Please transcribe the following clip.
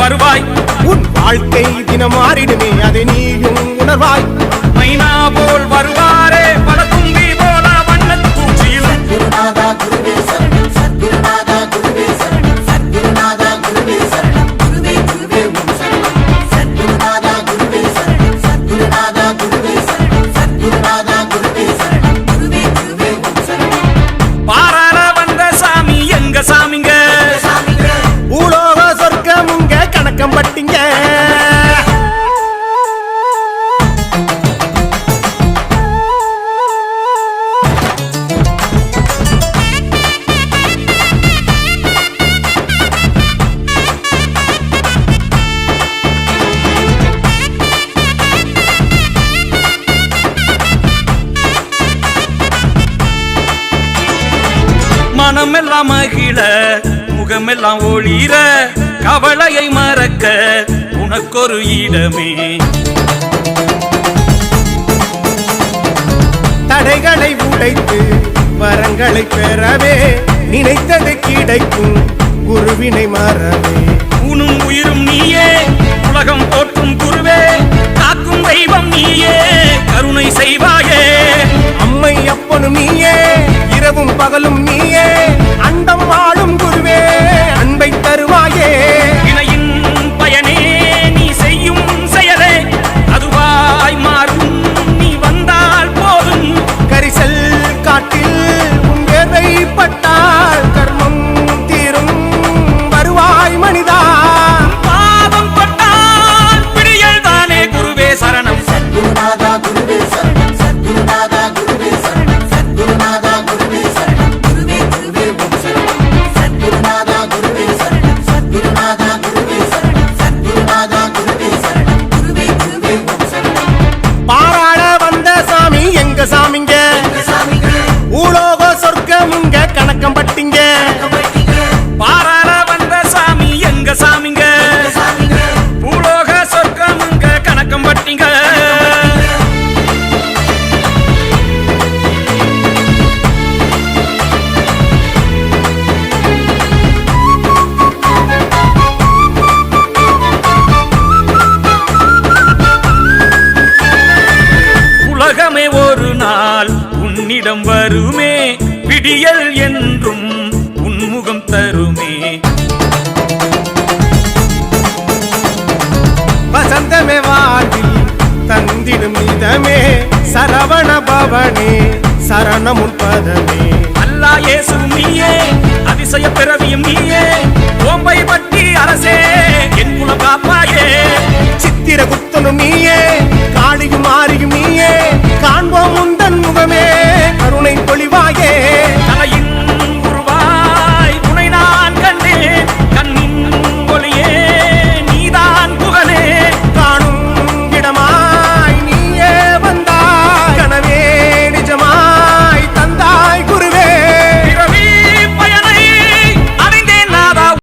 வருவாய். உன் வாழ்க்கை தினம் மாறிடுமே அதை நீயும் உணர்வாய். மைனா போல் வருவாரே பல தும்பி போல வண்ணத் பூச்சியில் மனமெல்லாம் மகிழ முகமெல்லாம் ஒளிர கவலையை மறக்க உனக்கொரு இடமே. தடைகளை உடைத்து வரங்களை பெறவே நினைத்தது கிடைக்கும் குருவினை மறவே. பட்டால் கர்மம் தீரும். வருவாய் மனிதா. பாவம் பட்டால் பிடியல் தானே குருவே சரணம். சத்குருநாதா குருவே சரணம். சத்குருநாதா குருவே சரணம். சத்குருநாதா குருவே சரணம். குருவே குருவே சத்குருநாதா குருவே சரணம். சத்குருநாதா குருவே சரணம். சத்குருநாதா குருவே சரணம். குருவே குருவே பாராள வந்த சாமி எங்க சாமிங்க சொர்க்கம் கணக்கம் பட்டிங்க. கபட்டிங்க பாராள வந்த சாமி எங்க சாமிங்க? சாமிங்க பூலோக சொர்க்கம் கணக்கம் பட்டிங்க. உலகமே ஒரு நாள் உன்னிடம் வருமே. விடியல் என்றும் உன்முகம் தருமே. வசந்தமே வாழ்வில் தந்திடும் இதமே. சரவண பவனே சரணமுன் பதமே. அல்லா இயேசு நீயே அதிசய பிறவியும் நீயே. ஓம்பை பட்டி அரசே என் குலம் காப்பாயே சித்திர குத்தனும் நீயே